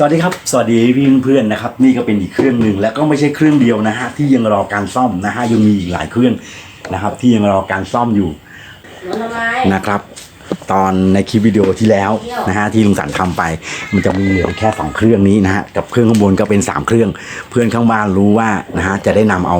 สวัสดีครับ สวัสดีพี่เพื่อนๆนะครับ นี่ก็เป็นอีกเครื่องหนึ่งแล้วก็ไม่ใช่เครื่องเดียวนะฮะที่ยังรอการซ่อมนะฮะยังมีอีกหลายเครื่องนะครับ ที่ยังรอการซ่อมอยู่หนูทำไมนะครับ ตอนในคลิปวิดีโอที่แล้วนะฮะที่ลุงสันทำไป มันจะมีเหลือแค่สองเครื่องนี้นะฮะกับเครื่องข้างบนก็เป็นสามเครื่อง เพื่อนข้างบ้านรู้ว่านะฮะจะได้นำเอา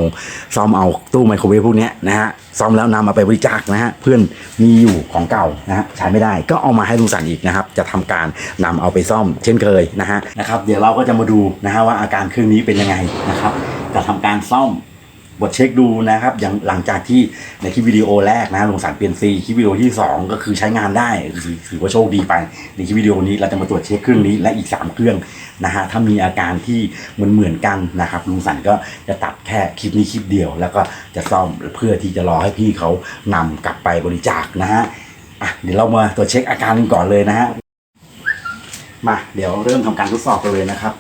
ซ่อมเอาตู้ไมโครเวฟพวกนี้นะฮะซ่อมแล้วนำมาไปบริจาคนะฮะเพื่อนมีอยู่ของเก่านะฮะใช้ไม่ได้ก็เอามาให้ลุงสันอีกนะครับ จะทำการนำเอาไปซ่อม เช่นเคยนะฮะนะครับ เดี๋ยวเราก็จะมาดูนะฮะว่าอาการเครื่องนี้เป็นยังไงนะครับจะทำการซ่อม บทเช็คดูนะครับอย่างหลังจากที่ในคลิปวิดีโอแรกนะลงสารเปลี่ยนซีคลิปวิดีโอที่ 2 ก็คือใช้งานได้ถือถือว่าโชคดีไป ในคลิปวิดีโอนี้เราจะมาตรวจเช็คเครื่องนี้และอีก 3 เครื่องนะฮะถ้ามีอาการที่เหมือนเหมือนกันนะครับลุงสันก็จะตัดแค่คลิปนี้คลิปเดียว แล้วก็จะซ่อมเพื่อที่จะรอให้พี่เขานำกลับไปบริจาคนะฮะอะเดี๋ยวเรามาตรวจเช็คอาการกันก่อนเลยนะฮะมาเดี๋ยวเริ่มทำการทดสอบกันเลยนะครับ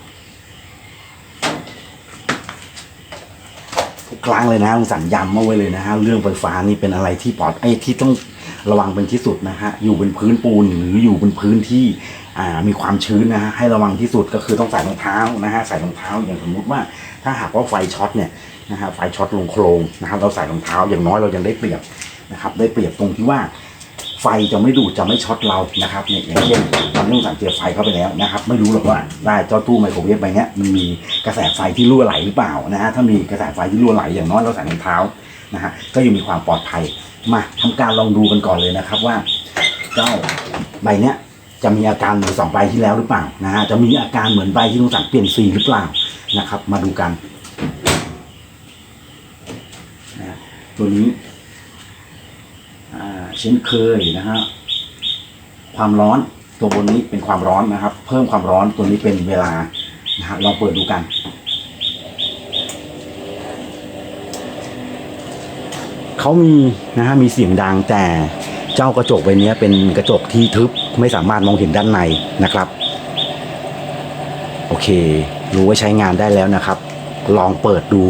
กครั้งเลยนะลุงสันย้ำมาไว้เลยนะฮะเรื่องไฟฟ้านี่เป็นอะไรที่ปลอดไอ้ที่ต้องระวังเป็นที่สุดนะฮะอยู่บนพื้นปูนหรืออยู่บนพื้นที่อ่ามีความชื้นนะฮะให้ระวังที่สุดก็คือต้องใส่รองเท้านะฮะใส่รองเท้าอย่างสมมุติว่า ถ้าหากว่าไฟช็อตเนี่ยนะฮะไฟช็อตลงโครงนะครับเราใส่รองเท้าอย่างน้อยเรายังได้เปรียบนะครับได้เปรียบตรงที่ว่า ไฟจะไม่ดูดจะไม่ช็อตเรานะครับเนี่ยอย่างเช่นตอนนี้ลุงสันเจอไฟเข้าไปแล้วนะครับ ไม่รู้หรอกว่าได้เจ้าตู้ไมโครเวฟใบเนี้ยมันมีกระแสไฟที่รั่วไหลหรือเปล่านะฮะถ้ามีกระแสไฟที่รั่วไหลอย่างน้อยเราใส่รองเท้านะฮะก็ยังมีความปลอดภัยมาทำการลองดูกันก่อนเลยนะครับว่าเจ้าใบเนี้ยจะมีอาการเหมือนสองใบที่แล้วหรือเปล่านะฮะจะมีอาการเหมือนใบที่ลุงสันเปลี่ยนสีหรือเปล่านะครับ มาดูกันนะตัวนี้ เช่นเคยนะฮะความร้อนตัวบนนี้เป็นความร้อนนะครับ เพิ่มความร้อนตัวนี้เป็นเวลานะฮะลองเปิดดูกันเขามีนะฮะมีเสียงดังแต่เจ้ากระจกใบนี้เป็นกระจกที่ทึบไม่สามารถมองเห็นด้านในนะครับ โอเค รู้ว่าใช้งานได้แล้วนะครับ ลองเปิดดู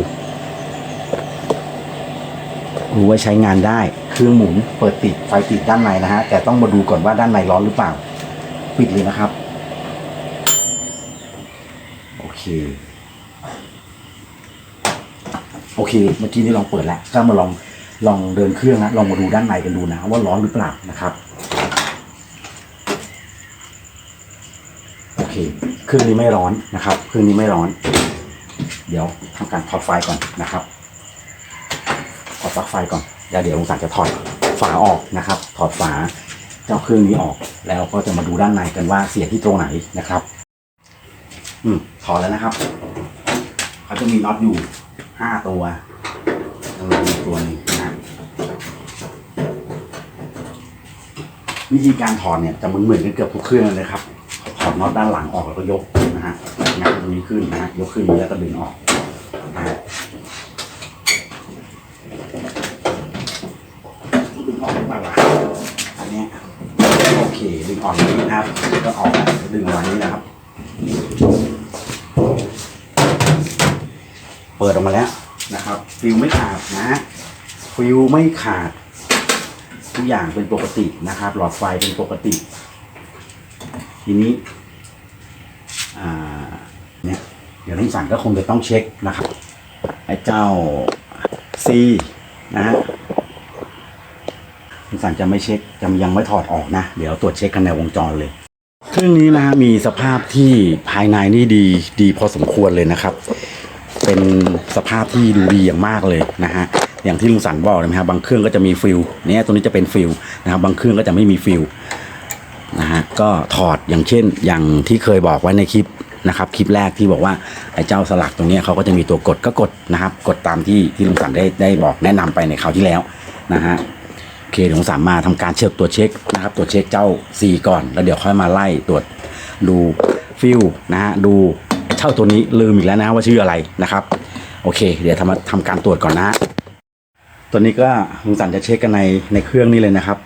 รู้ว่าใช้งานได้ เครื่องหมุนเปิดติดไฟติดด้านในนะฮะแต่ต้องมาดูก่อนว่าด้านในร้อนหรือเปล่า ปิดเลยนะครับโอเคโอเค เมื่อกี้นี่ลองเปิดแล้วก็มาลองลองเดินเครื่องนะลองมาดูด้านในกันดูนะว่าร้อนหรือเปล่านะครับโอเคเครื่องนี้ไม่ร้อนนะครับเครื่องนี้ไม่ร้อน เดี๋ยวทำการถอดไฟก่อนนะครับถอดปลั๊กไฟก่อน แล้วเดี๋ยวลุงศักดิ์จะถอดฝาออกนะครับ ถอดฝาเจ้าเครื่องนี้ออก แล้วก็จะมาดูด้านในกันว่าเสียที่ตรงไหนนะครับ อืมถอดแล้วนะครับเขาจะมีน็อตอยู่ห้าตัวแล้วเรามีตัวนึงนะวิธีการถอดเนี่ยจะเหมือนเหมือนกันเกือบทุกเครื่องเลยครับถอดน็อตด้านหลังออกแล้วก็ยกนะฮะงัดตรงนี้ขึ้นนะฮะยกขึ้นแล้วก็ดึงออกนะฮะ ดึงออกมาวะอันเนี้ยโอเค ดึง ออกอย่างนี้นะครับ ก็ออกแล้วดึงออกมานี้นะครับ เปิดออกมาแล้วนะครับฟิวไม่ขาดนะฟิวไม่ขาด ทุกอย่างเป็นปกตินะครับ หลอดไฟเป็นปกติ ทีนี้เนี่ยเดี๋ยวน้องสันก็คงจะต้องเช็คนะครับไอ้เจ้าซีนะฮะ คุณสันจะไม่เช็คจะยังไม่ถอดออกนะ เดี๋ยวตรวจเช็คกันในวงจรเลย เครื่องนี้นะฮะมีสภาพที่ภายในนี่ดีดีพอสมควรเลยนะครับ เป็นสภาพที่ดูดีอย่างมากเลยนะฮะอย่างที่ลุงสันบอกนะฮะบางเครื่องก็จะมีฟิลเนี่ยตัวนี้จะเป็นฟิลนะครับ บางเครื่องก็จะไม่มีฟิลนะฮะก็ถอดอย่างเช่น อย่างที่เคยบอกไว้ในคลิปนะครับคลิปแรกที่บอกว่าไอ้เจ้าสลักตรงเนี้ยเขาก็จะมีตัวกดก็กดนะครับ กดตามที่ที่ลุงสันได้ได้บอกแนะนำไปในคราวที่แล้วนะฮะ อเคเดี๋ยวผมสามมาทำการเช็คตรวเช็คนะครับตรวเช็คเจ้า C ก่อน แล้วเดี๋ยวค่อยมาไล่ตรวจดูฟิลนะฮะดูเช่าตัวนี้ลืมอีกแล้วนะว่าชื่ออะไรนะครับ โอเค เดี๋ยวทำมาทำการตรวจก่อนนะ ตัวนี้ก็ลุงสันจะเช็คกันในในเครื่องนี้เลยนะครับ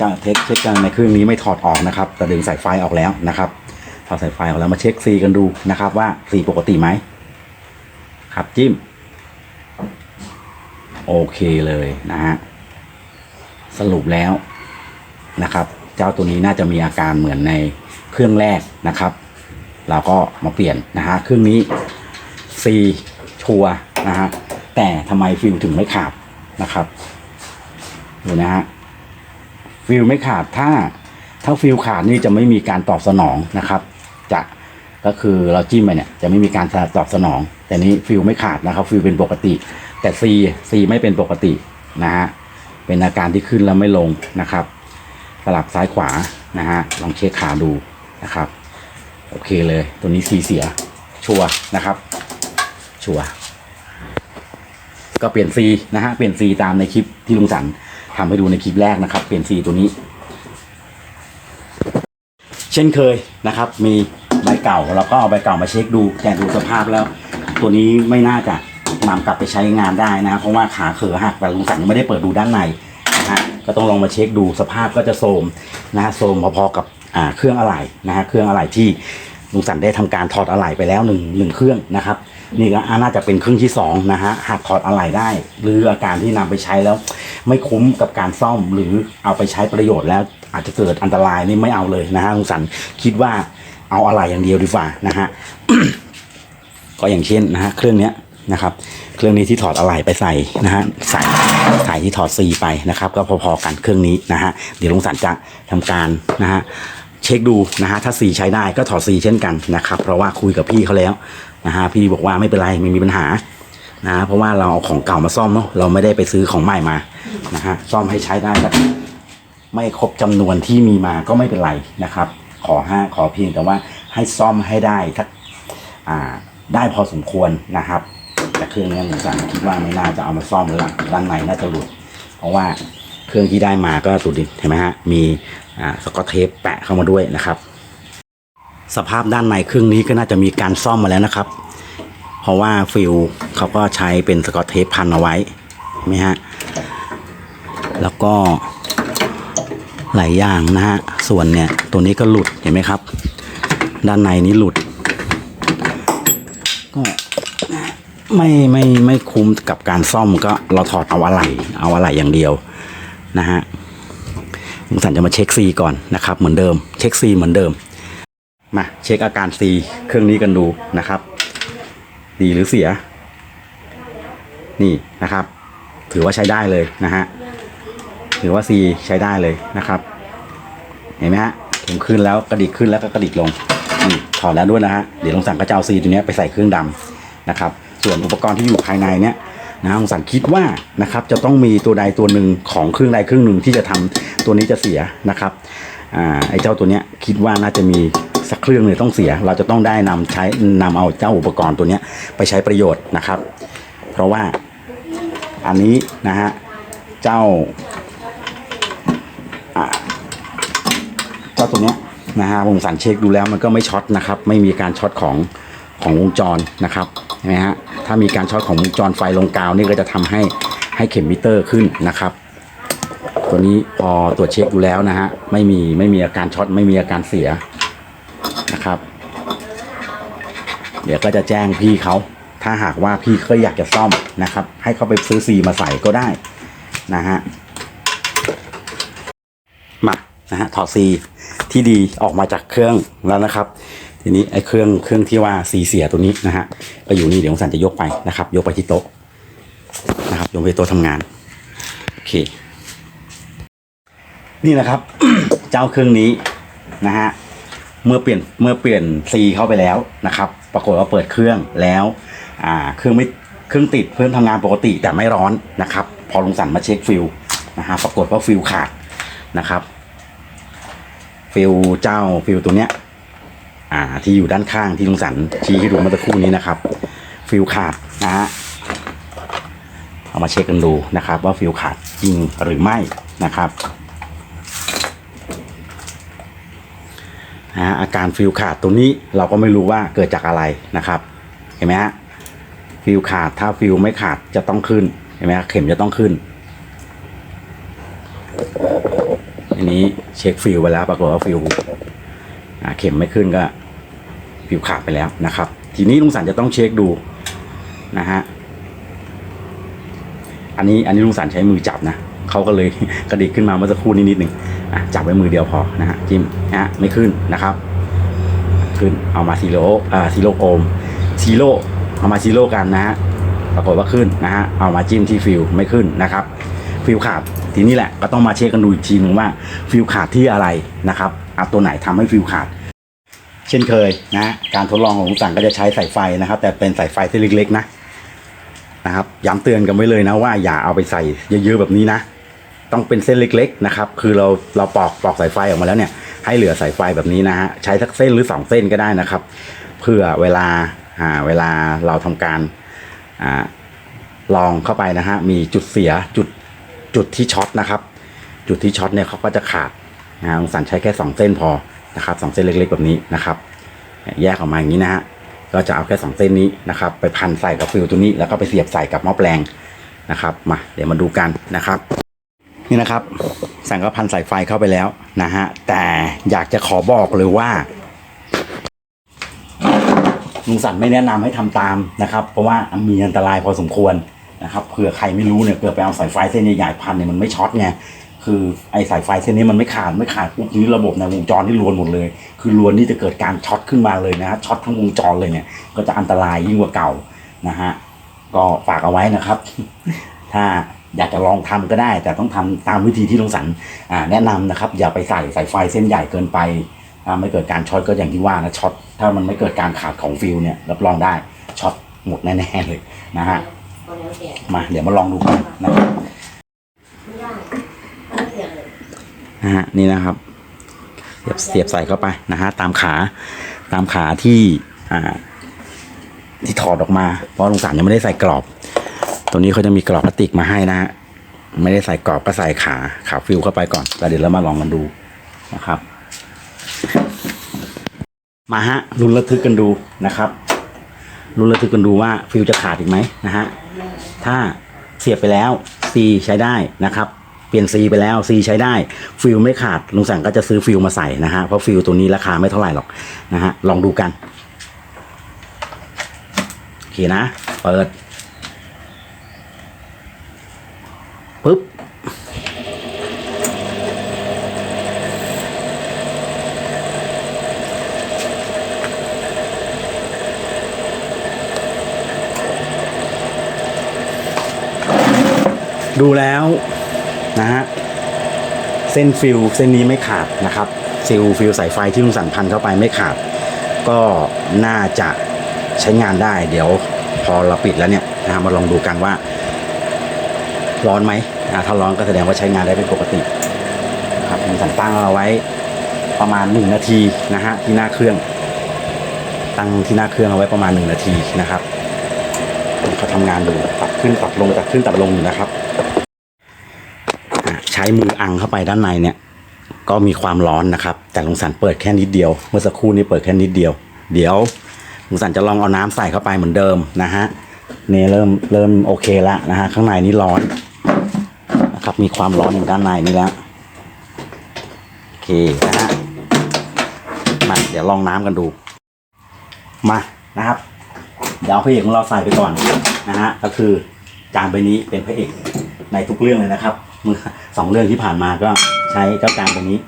จะเทสเช็คกันในเครื่องนี้ไม่ถอดออกนะครับแต่ดึงสายไฟออกแล้วนะครับถอดสายไฟออกแล้วมาเช็ค C กันดูนะครับ ว่า C ปกติไหมครับจิ้ม โอเคเลยนะฮะสรุปแล้วนะครับ เจ้าตัวนี้น่าจะมีอาการเหมือนในเครื่องแรกนะครับ เราก็มาเปลี่ยนนะฮะเครื่องนี้ C ชัวนะฮะแต่ทำไมฟิลถึงไม่ขาดนะครับดูนะฮะฟิลไม่ขาดถ้าถ้าฟิลขาดนี่จะไม่มีการตอบสนองนะครับ จะก็คือเราจิ้มไปเนี่ยจะไม่มีการตอบสนอง แต่นี้ฟิลไม่ขาดนะครับ ฟิลเป็นปกติ แต่ C C ไม่เป็นปกตินะฮะเป็นอาการที่ขึ้นแล้วไม่ลงนะครับ สลับซ้ายขวานะฮะลองเช็คขาดูนะครับโอเคเลยตัวนี้ C เสียชัวนะครับชัวก็เปลี่ยน C นะฮะเปลี่ยน C ตามในคลิปที่ลุงสันทำให้ดูในคลิปแรกนะครับ เปลี่ยน C ตัวนี้ เช่นเคยนะครับ มีใบเก่าเราก็เอาใบเก่ามาเช็คดูแต่ดูสภาพแล้ว ตัวนี้ไม่น่าจะ นำกลับไปใช้งานได้นะเพราะว่าขาเขอหักแต่ลุงสันยังไม่ได้เปิดดูด้านในนะฮะก็ต้องลองมาเช็คดูสภาพก็จะโทมนะฮะโทมพอๆกับเครื่องอะไหล่นะฮะเครื่องอะไหล่ที่ลุงสันได้ทำการถอดอะไหล่ไปแล้วหนึ่งหนึ่งเครื่องนะครับนี่ก็น่าจะเป็นเครื่องที่สองนะฮะหากถอดอะไหล่ได้ หรืออาการที่นำไปใช้แล้ว ไม่คุ้มกับการซ่อมหรือเอาไปใช้ประโยชน์แล้ว อาจจะเกิดอันตรายนี่ไม่เอาเลยนะฮะลุงสันคิดว่าเอาอะไหล่อย่างเดียวดีกว่านะฮะก็อย่างเช่นนะฮะเครื่องเนี้ย นะครับ เครื่องนี้ที่ถอดอะไหล่ไปใส่นะฮะใส่ใส่ที่ถอดซีไปนะครับ ก็พอๆกันเครื่องนี้นะฮะเดี๋ยวลุงสันจะทำการนะฮะเช็คดูนะฮะถ้าซีใช้ได้ก็ถอดซีเช่นกันนะครับ เพราะว่าคุยกับพี่เขาแล้วนะฮะพี่บอกว่าไม่เป็นไรไม่มีปัญหานะฮะเพราะว่าเราเอาของเก่ามาซ่อมเนาะเราไม่ได้ไปซื้อของใหม่มานะฮะซ่อมให้ใช้ได้สักไม่ครบจำนวนที่มีมาก็ไม่เป็นไรนะครับ ขอห้าขอเพียงแต่ว่าให้ซ่อมให้ได้สักอ่าได้พอสมควรนะครับ แต่เครื่องนี้ผมสั่งคิดว่าไม่น่าจะเอามาซ่อมแล้วล่ะด้านในน่าจะหลุด เพราะว่าเครื่องที่ได้มาก็สุดดิเห็นไหมฮะมีอ่าสกอตเทปแปะเข้ามาด้วยนะครับ สภาพด้านในเครื่องนี้ก็น่าจะมีการซ่อมมาแล้วนะครับ เพราะว่าฟิลเขาก็ใช้เป็นสกอตเทปพันเอาไว้ไหมฮะแล้วก็หลายอย่างนะฮะส่วนเนี่ยตัวนี้ก็หลุดเห็นไหมครับ ด้านในนี้หลุดก็ ไม่ไม่ไม่คุ้มกับการซ่อมก็เราถอดเอาอะไหล่เอาอะไหล่อย่างเดียวนะฮะลุงสันจะมาเช็คซีก่อนนะครับเหมือนเดิม เช็คซีเหมือนเดิม มาเช็คอาการซีเครื่องนี้กันดูนะครับ ดีหรือเสีย นี่นะครับ ถือว่าใช้ได้เลยนะฮะถือว่าซีใช้ได้เลยนะครับ เห็นไหมฮะเข็มขึ้นแล้วกระดิกขึ้นแล้วก็กระดิกลงถอดแล้วด้วยนะฮะเดี๋ยวลุงสั่งกระเจ้าซีตัวนี้ไปใส่เครื่องดำนะครับ ส่วนอุปกรณ์ที่อยู่ภายในเนี้ยนะลงสั่งคิดว่านะครับจะต้องมีตัวใดตัวหนึ่งของเครื่องใดเครื่องหนึ่งที่จะทำตัวนี้จะเสียนะครับอ่าไอ้เจ้าตัวเนี้ยคิดว่าน่าจะมีสักเครื่องเลยต้องเสีย เราจะต้องได้นำใช้นำเอาเจ้าอุปกรณ์ตัวเนี้ยไปใช้ประโยชน์นะครับ เพราะว่าอันนี้นะฮะเจ้าเจ้าตัวเนี้ยนะฮะผมสันเช็คดูแล้วมันก็ไม่ช็อตนะครับ ไม่มีการช็อตของของวงจรนะครับ เห็นไหมฮะถ้ามีการช็อตของวงจรไฟลงกาวนี่ก็จะทำให้ให้เข็มมิเตอร์ขึ้นนะครับ ตัวนี้พอตรวจเช็คดูแล้วนะฮะไม่มีไม่มีอาการช็อตไม่มีอาการเสียนะครับ เดี๋ยวก็จะแจ้งพี่เขาถ้าหากว่าพี่เคยอยากจะซ่อมนะครับ ให้เขาไปซื้อซีมาใส่ก็ได้นะฮะมานะฮะถอดซีที่ดีออกมาจากเครื่องแล้วนะครับ ทีนี้ไอ้เครื่องเครื่องที่ว่าซีเสียตัวนี้นะฮะก็อยู่นี่เดี๋ยวสันจะยกไปนะครับ ยกไปที่โต๊ะนะครับยกไปโต๊ะทำงานโอเค นี่นะครับ เจ้าเครื่องนี้นะฮะเมื่อเปลี่ยนเมื่อเปลี่ยนซีเข้าไปแล้วนะครับ ปรากฏว่าเปิดเครื่องแล้วอ่าเครื่องไม่เครื่องติดเพื่อนทำงานปกติแต่ไม่ร้อนนะครับ พอลุงสันมาเช็คฟิลนะฮะปรากฏว่าฟิลขาดนะครับ ฟิลเจ้าฟิลตัวเนี้ย อ่าที่อยู่ด้านข้างที่ลุงสันชี้ให้ดูเมื่อสักครู่นี้นะครับ ฟิลขาดนะฮะเอามาเช็คกันดูนะครับ ว่าฟิลขาดจริงหรือไม่นะครับนะฮะอาการฟิลขาดตัวนี้เราก็ไม่รู้ว่าเกิดจากอะไรนะครับ เห็นไหมฮะฟิลขาดถ้าฟิลไม่ขาดจะต้องขึ้นเห็นไหมฮะเข็มจะต้องขึ้นอันนี้เช็คฟิลไปแล้วปรากฏว่าฟิล เข็มไม่ขึ้นก็ฟิลขาดไปแล้วนะครับ ทีนี้ลุงสันจะต้องเช็คดูนะฮะอันนี้อันนี้ลุงสันใช้มือจับนะเขาก็เลยกระดิกขึ้นมาเมื่อสักครู่นี้นิดหนึ่งจับไว้มือเดียวพอนะฮะจิ้มนะฮะไม่ขึ้นนะครับ ขึ้นเอามาซีโร่อ่าซีโร่โอมซีโร่เอามาซีโร่กันนะฮะปรากฏว่าขึ้นนะฮะเอามาจิ้มที่ฟิลไม่ขึ้นนะครับ ฟิลขาดทีนี้แหละก็ต้องมาเช็คกันดูอีกทีหนึ่งว่าฟิลขาดที่อะไรนะครับ เอาตัวไหนทำให้ฟิลขาด เช่นเคยนะ การทดลองของลุงสั่งก็จะใช้สายไฟนะครับ แต่เป็นสายไฟเส้นเล็กๆนะนะครับย้ำเตือนกันไว้เลยนะว่าอย่าเอาไปใส่เยอะๆแบบนี้นะ ต้องเป็นเส้นเล็กๆนะครับ คือเราเราปอกปอกสายไฟออกมาแล้วเนี่ย ให้เหลือสายไฟแบบนี้นะฮะใช้สักเส้นหรือสองเส้นก็ได้นะครับ เพื่อเวลาอ่าเวลาเราทำการอ่าลองเข้าไปนะฮะมีจุดเสียจุดจุดที่ช็อตนะครับ จุดที่ช็อตเนี่ยเขาก็จะขาด นะฮะลุงสันใช้แค่สองเส้นพอนะครับสองเส้นเล็กๆแบบนี้นะครับแยกออกมาอย่างนี้นะฮะก็จะเอาแค่สองเส้นนี้นะครับไปพันใส่กับฟิลตัวนี้แล้วก็ไปเสียบใส่กับหม้อแปลงนะครับมาเดี๋ยวมาดูกันนะครับนี่นะครับสั่งก็พันสายไฟเข้าไปแล้วนะฮะแต่อยากจะขอบอกเลยว่าลุงสันไม่แนะนำให้ทำตามนะครับ เพราะว่ามีอันตรายพอสมควรนะครับเผื่อใครไม่รู้เนี่ยเกิดไปเอาสายไฟเส้นใหญ่ๆพันเนี่ยมันไม่ช็อตไง คือไอ้สายไฟเส้นนี้มันไม่ขาดไม่ขาดปุ๊บนี้ระบบในวงจรที่รวนหมดเลย คือรวนที่จะเกิดการช็อตขึ้นมาเลยนะฮะช็อตทั้งวงจรเลยเนี่ย ก็จะอันตรายยิ่งกว่าเก่านะฮะก็ฝากเอาไว้นะครับ ถ้าอยากจะลองทำก็ได้ แต่ต้องทำตามวิธีที่ลุงสันอ่าแนะนำนะครับ อย่าไปใส่สายไฟเส้นใหญ่เกินไปถ้าไม่เกิดการช็อตก็อย่างที่ว่านะช็อตถ้ามันไม่เกิดการขาดของฟิลเนี่ยรับรองได้ช็อตหมดแน่ๆเลยนะฮะก็แล้วแต่มาเดี๋ยวมาลองดูกันนะครับ ไม่ได้ไม่เสียเลย นะฮะนี่นะครับเสียบเสียบใส่เข้าไปนะฮะตามขาตามขาที่อ่าที่ถอดออกมา เพราะลุงสารยังไม่ได้ใส่กรอบ ตัวนี้เขาจะมีกรอบพลาสติกมาให้นะฮะไม่ได้ใส่กรอบก็ใส่ขาขาฟิวเข้าไปก่อนแล้วเดี๋ยวเรามาลองกันดูนะครับ มาฮะลุ้นระทึกกันดูนะครับลุ้นระทึกกันดูว่าฟิวจะขาดอีกไหมนะฮะถ้าเสียบไปแล้ว C ใช้ได้นะครับ ลี่ยน C ไปแล้ว C ใช้ได้ฟิลไม่ขาดลุงสั่งก็จะซื้อฟิลมาใส่นะฮะเพราะฟิลตัวนี้ราคาไม่เท่าไหร่หรอกนะฮะลองดูกันโอเคนะ เปิดปุ๊บดูแล้ว นะฮะเส้นฟิลเส้นนี้ไม่ขาดนะครับฟิลฟิลสายไฟที่ลุงสั่งพันเข้าไปไม่ขาด ก็น่าจะใช้งานได้ เดี๋ยวพอเราปิดแล้วเนี่ยนะมาลองดูกันว่า ร้อนไหมถ้าร้อนก็แสดงว่าใช้งานได้เป็นปกติครับผมสั่งตั้งเอาไว้ประมาณหนึ่งนาทีนะฮะที่หน้าเครื่อง ตั้งที่หน้าเครื่องเอาไว้ประมาณหนึ่งนาทีนะครับเขาทำงานอยู่ตับขึ้นปรับลงปรับขึ้นปรับลงอยู่นะครับ ใช้มืออังเข้าไปด้านในเนี่ย ก็มีความร้อนนะครับ แต่ลุงสันเปิดแค่นิดเดียว เมื่อสักครู่นี้เปิดแค่นิดเดียว เดี๋ยวลุงสันจะลองเอาน้ำใส่เข้าไปเหมือนเดิมนะฮะเนี่เริ่มเริ่มโอเคแล้วนะฮะข้างในนี่ร้อนนะครับ มีความร้อนอยู่ด้านในนี่แล้วโอเคนะฮะมาเดี๋ยวลองน้ำกันดูมานะครับเดี๋ยวพระเอกของเราใส่ไปก่อนนะฮะก็คือจานใบนี้เป็นพระเอกในทุกเรื่องเลยนะครับ มือสองเรื่องที่ผ่านมาก็ใช้เจ้าจานใบนี้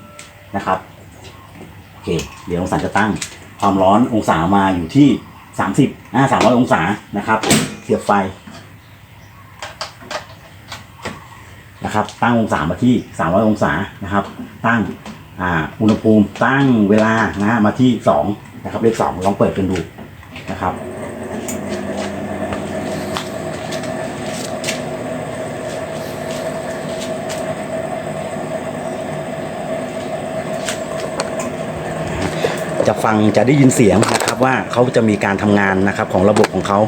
นะครับโอเค เดี๋ยวองศาจะตั้ง ความร้อนองศามาอยู่ที่สามสิบอ่าสามร้อยองศานะครับ เสียบไฟนะครับ ตั้งองศามาที่สามร้อยองศานะครับ ตั้งอ่าอุณหภูมิตั้งเวลานะฮะมาที่สองนะครับเลขสองลองเปิดกันดูนะครับ จะฟังจะได้ยินเสียงนะครับว่าเขาจะมีการทำงานนะครับของระบบของเขา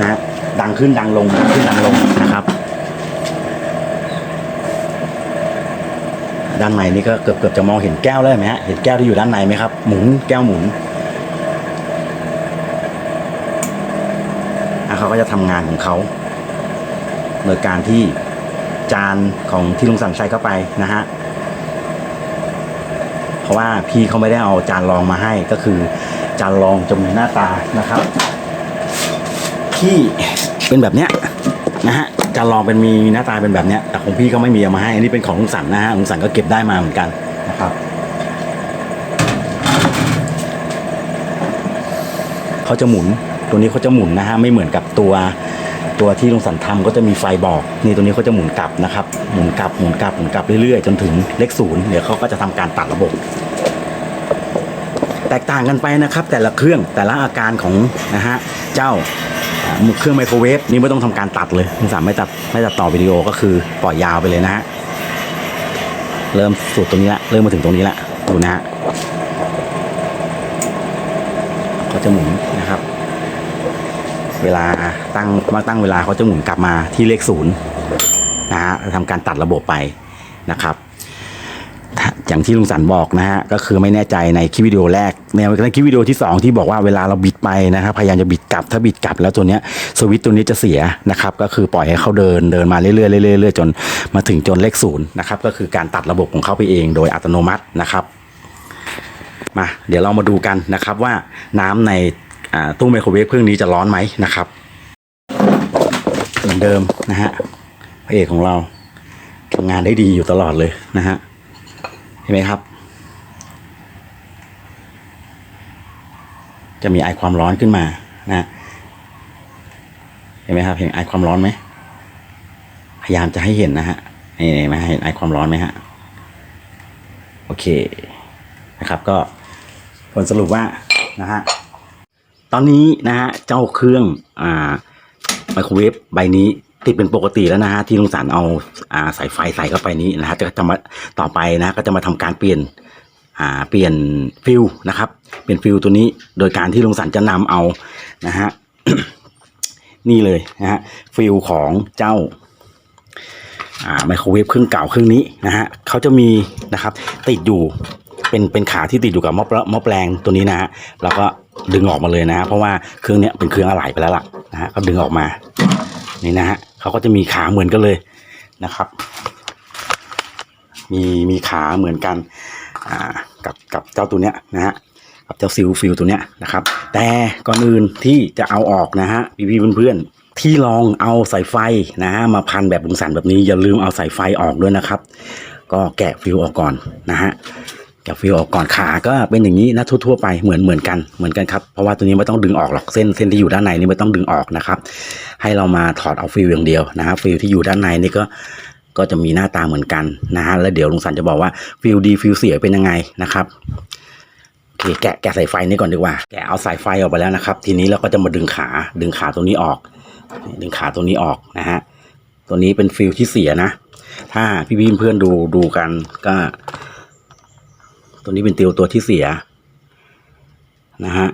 นะดังขึ้นดังลงดังขึ้นดังลงนะครับ ด้านในนี่ก็เกือบเกือบจะมองเห็นแก้วแล้วนไหมฮะเห็นแก้วที่อยู่ด้านในไหมครับ หมุนแก้วหมุนอะเขาก็จะทำงานของเขาโดยการที่จานของที่ลุงสั่งใส่เข้าไปนะฮะ เพราะว่าพี่เขาไม่ได้เอาจานรองมาให้ก็คือ จานรองจะมีหน้าตานะครับ ที่เป็นแบบเนี้ยนะฮะจานรองเป็นมีหน้าตาเป็นแบบเนี้ยแต่ของพี่เขาไม่มีเอามาให้ อันนี้เป็นของลุงสันนะฮะลุงสันก็เก็บได้มาเหมือนกันนะครับเขาจะหมุนตัวนี้เขาจะหมุนนะฮะไม่เหมือนกับตัว ตัวที่ลุงสันทำก็จะมีไฟบอก นี่ตัวนี้เขาจะหมุนกลับนะครับ หมุนกลับหมุนกลับหมุนกลับเรื่อยๆ จนถึงเลขศูนย์เดี๋ยวเขาก็จะทำการตัดระบบ แตกต่างกันไปนะครับ แต่ละเครื่องแต่ละอาการของนะฮะเจ้าเครื่องไมโครเวฟนี่ไม่ต้องทำการตัดเลยลุงสันไม่ตัดไม่ตัดต่อวิดีโอก็คือปล่อยยาวไปเลยนะฮะเริ่มสุดตรงนี้ละเริ่มมาถึงตรงนี้ละดูนะฮะเขาจะหมุน เวลาตั้งมาตั้งเวลาเขาจะหมุนกลับมาที่เลขศูนย์นะฮะทำการตัดระบบไปนะครับ อย่างที่ลุงสันบอกนะฮะก็คือไม่แน่ใจในคลิปวิดีโอแรกในในคลิปวิดีโอที่สองที่บอกว่าเวลาเราบิดไปนะครับพยายามจะบิดกลับถ้าบิดกลับแล้วตัวเนี้ยสวิตตัวนี้จะเสียนะครับ ก็คือปล่อยให้เขาเดินเดินมาเรื่อยๆเรื่อยๆจนมาถึงจนเลขศูนย์นะครับก็คือการตัดระบบของเขาไปเองโดยอัตโนมัตินะครับมาเดี๋ยวเรามาดูกันนะครับว่าน้ำใน ตู้ไมโครเวฟเครื่องนี้จะร้อนไหมนะครับเหมือนเดิมนะฮะพระเอกของเราทำงานได้ดีอยู่ตลอดเลยนะฮะเห็นไหมครับ จะมีไอความร้อนขึ้นมานะเห็นไหมครับเห็นไอความร้อนไหมพยายามจะให้เห็นนะฮะเห็นไหมเห็นไอความร้อนไหมฮะโอเคนะครับก็ผลสรุปว่านะฮะ ตอนนี้นะฮะเจ้าเครื่องอ่าไมโครเวฟใบนี้ติดเป็นปกติแล้วนะฮะที่ลุงสารเอาอ่าสายไฟใส่เข้าไปนี้นะฮะจะจะมาต่อไปนะก็จะมาทำการเปลี่ยนอ่าเปลี่ยนฟิลนะครับ เปลี่ยนฟิลตัวนี้โดยการที่ลุงสารจะนำเอานะฮะนี่เลยนะฮะฟิลของเจ้าอ่าไมโครเวฟเครื่องเก่าเครื่องนี้นะฮะเขาจะมีนะครับติดอยู่เป็นเป็นขาที่ติดอยู่กับมอแปลหม้อแปลงตัวนี้นะฮะเราก็ ดึงออกมาเลยนะฮะเพราะว่าเครื่องเนี้ยเป็นเครื่องอะไหล่ไปแล้วล่ะนะฮะก็ดึงออกมานี่นะฮะเขาก็จะมีขาเหมือนกันเลยนะครับ มีมีขาเหมือนกันอ่ากับกับเจ้าตัวเนี้ยนะฮะกับเจ้าซิลฟิลตัวเนี้ยนะครับ แต่ก่อนอื่นที่จะเอาออกนะฮะพี่ๆเพื่อนๆที่ลองเอาสายไฟนะฮะมาพันแบบบุงสันแบบนี้อย่าลืมเอาสายไฟออกด้วยนะครับ ก็แกะฟิลออกก่อนนะฮะ แกะฟิลออกก่อนขาก็เป็นอย่างนี้นะทั่วๆไปเหมือนเหมือนกันเหมือนกันครับเพราะว่าตัวนี้ไม่ต้องดึงออกหรอกเส้นเส้นที่อยู่ด้านในนี่ไม่ต้องดึงออกนะครับให้เรามาถอดเอาฟิลอย่างเดียวนะฮะฟิลที่อยู่ด้านในนี่ก็ก็จะมีหน้าตาเหมือนกันนะฮะแล้วเดี๋ยวลุงสันจะบอกว่าฟิลดีฟิลเสียเป็นยังไงนะครับโอเคแกะแกะสายไฟนี่ก่อนดีกว่าแกะเอาสายไฟออกไปแล้วนะครับ ทีนี้เราก็จะมาดึงขาดึงขาตรงนี้ออก ดึงขาตรงนี้ออกนะฮะตัวนี้เป็นฟิลที่เสียนะ ถ้าพี่พี่เพื่อนดูดูกันก็ ตัวนี้เป็นติวตัวที่เสียนะฮะ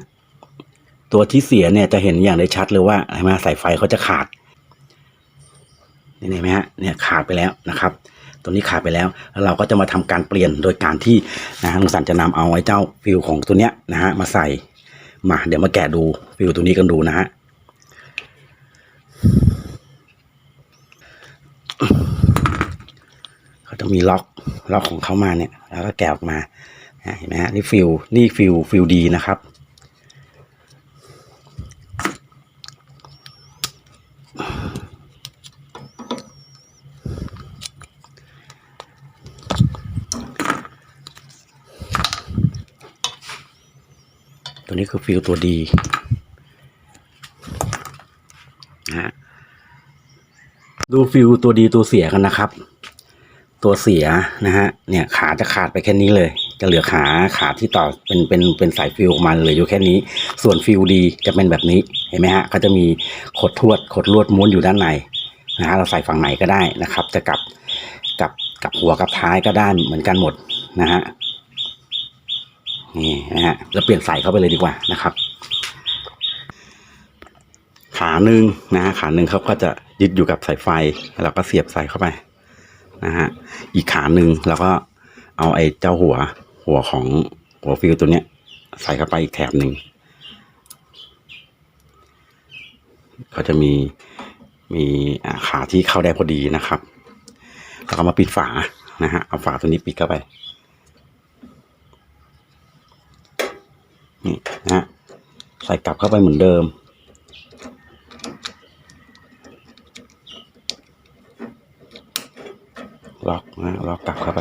ตัวที่เสียเนี่ยจะเห็นอย่างได้ชัดเลยว่าเห็นไหมสายไฟเขาจะขาดนี่เห็นไหมฮะเนี่ยขาดไปแล้วนะครับ ตัวนี้ขาดไปแล้วแล้วเราก็จะมาทำการเปลี่ยนโดยการที่นะฮะลุงสันจะนำเอาไอ้เจ้าฟิลของตัวเนี้ยนะฮะมาใส่มาเดี๋ยวมาแกะดูฟิลตัวนี้กันดูนะฮะเขาจะมีล็อกล็อกของเขามาเนี่ย แล้วก็แกะออกมา เห็นไหมฮะนี่ฟิลนี่ฟิลฟิลดีนะครับตัวนี้คือฟิลตัวดีนะฮะดูฟิลตัวดีตัวเสียกันนะครับ ตัวเสียนะฮะเนี่ยขาจะขาดไปแค่นี้เลย จะเหลือขาขาที่ต่อเป็นเป็นเป็นสายฟิวออกมาเหลยอยู่แค่นี้ ส่วนฟิวดีจะเป็นแบบนี้เห็นไหมฮะเขาจะมีขดทวดขดลวดม้วนอยู่ด้านในนะฮะเราใส่ฝั่งไหนก็ได้นะครับ จะกลับกลับกลับหัวกลับท้ายก็ได้เหมือนกันหมดนะฮะนี่นะฮะแล้วเปลี่ยนใส่เข้าไปเลยดีกว่านะครับ ขาหนึ่งนะฮะขาหนึ่งเขาก็จะยึดอยู่กับสายไฟแล้วเราก็เสียบใส่เข้าไปนะฮะอีกขาหนึ่งแล้วก็เอาไอ้เจ้าหัว หัวของหัวฟิลตัวเนี้ย ใส่เข้าไปอีกแถบหนึ่งก็จะมีมีขาที่เข้าได้พอดีนะครับแล้วก็มาปิดฝานะฮะเอาฝาตัวนี้ปิดเข้าไปนี่นะใส่กลับเข้าไปเหมือนเดิมล็อกนะล็อกกลับเข้าไป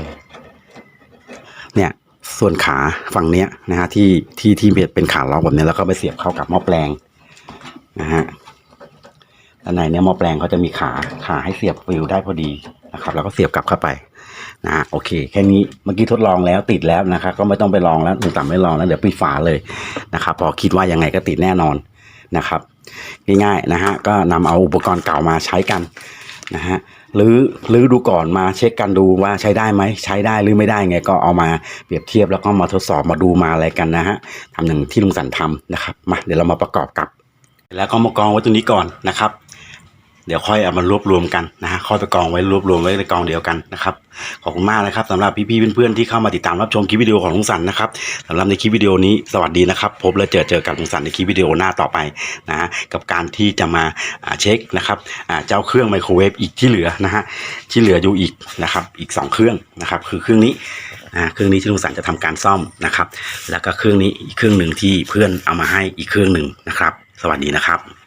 ส่วนขาฝั่งเนี้ยนะฮะที่ที่ที่เป็นขาล็อกแบบนี้แล้วก็ไปเสียบเข้ากับหม้อแปลงนะฮะด้านในเนี้ยหม้อแปลงเขาจะมีขาขาให้เสียบฟิวได้พอดีนะครับ แล้วก็เสียบกลับเข้าไปนะโอเค แค่นี้เมื่อกี้ทดลองแล้วติดแล้วนะครับ ก็ไม่ต้องไปลองแล้วหนูต่ำไม่ลองแล้วเดี๋ยวปิดฝาเลยนะครับ พอคิดว่ายังไงก็ติดแน่นอนนะครับ ง่ายๆนะฮะก็นำเอาอุปกรณ์เก่ามาใช้กันนะฮะ หรือหรือดูก่อนมาเช็คกันดูว่าใช้ได้ไหมใช้ได้หรือไม่ได้ไงก็เอามาเปรียบเทียบแล้วก็มาทดสอบมาดูมาอะไรกันนะฮะทำอย่างที่ลุงสันทำนะครับมาเดี๋ยวเรามาประกอบกับ แล้วก็มากองไว้ตรงนี้ก่อนนะครับ เดี๋ยวค่อยเอามารวบรวมกันนะฮะค่อยไปกองไว้รวบรวมไว้ในกองเดียวกันนะครับขอบคุณมากนะครับสำหรับพี่ๆเพื่อนๆที่เข้ามาติดตามรับชมคลิปวิดีโอของลุงสันนะครับสำหรับในคลิปวิดีโอนี้สวัสดีนะครับพบและเจอเจอกับลุงสันในคลิปวิดีโอหน้าต่อไปนะฮะกับการที่จะมาเช็คนะครับเจ้าเครื่องไมโครเวฟอีกที่เหลือนะฮะที่เหลืออยู่อีกนะครับอีกสองเครื่องนะครับคือเครื่องนี้อ่าเครื่องนี้ที่ลุงสันจะทำการซ่อมนะครับ แล้วก็เครื่องนี้อีกเครื่องหนึ่งที่เพื่อนเอามาให้อีกเครื่องหนึ่งนะครับ สวัสดีนะครับ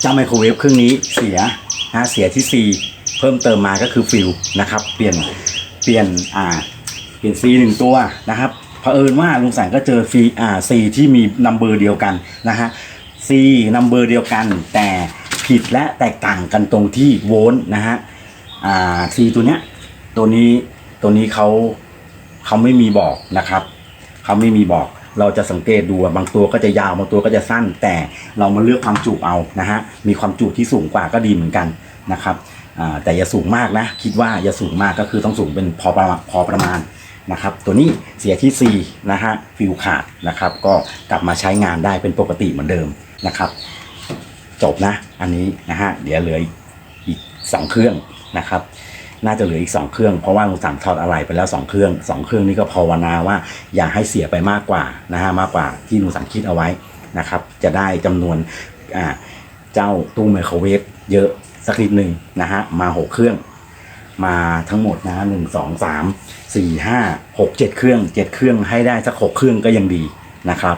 เจ้าไมโครเวฟเครื่องนี้เสียนะเสียที่ 4 เพิ่มเติมมาก็คือฟิลนะครับ เปลี่ยนเปลี่ยนอ่าเปลี่ยนซีหนึ่งตัวนะครับเผอิญว่าลุงแสงก็เจอซีอ่าซีที่มีนัมเบอร์เดียวกันนะฮะซีนัมเบอร์เดียวกัน แต่ผิดและแตกต่างกันตรงที่โวลต์นะฮะอ่าซีตัวเนี้ยตัวนี้ตัวนี้เขาเขาไม่มีบอกนะครับเขาไม่มีบอก เราจะสังเกตดูบางตัวก็จะยาวบางตัวก็จะสั้น แต่เรามาเลือกความจุเอานะฮะมีความจุที่สูงกว่าก็ดีเหมือนกันนะครับแต่อย่าสูงมากนะ คิดว่าอย่าสูงมากก็คือต้องสูงเป็นพอประมาณพอประมาณนะครับ ตัวนี้เสียที่ 4 นะฮะฟิวขาดนะครับ ก็กลับมาใช้งานได้เป็นปกติเหมือนเดิมนะครับ จบนะ อันนี้นะฮะเดี๋ยวเหลืออีกอีกสองเครื่องนะครับ น่าจะเหลืออีกสองเครื่อง เพราะว่าลุงสั่งทอดอะไรไปแล้วสองเครื่องสองเครื่องนี้ก็ภาวนาว่าอย่าให้เสียไปมากกว่านะฮะมากกว่าที่ลุงสั่งคิดเอาไว้นะครับ จะได้จำนวนอ่าเจ้าตู้ไมโครเวฟเยอะสักนิดหนึ่งนะฮะมาหกเครื่อง มาทั้งหมดนะฮะหนึ่งสองสามสี่ห้าหกเจ็ดเครื่องเจ็ดเครื่องให้ได้สักหกเครื่องก็ยังดีนะครับ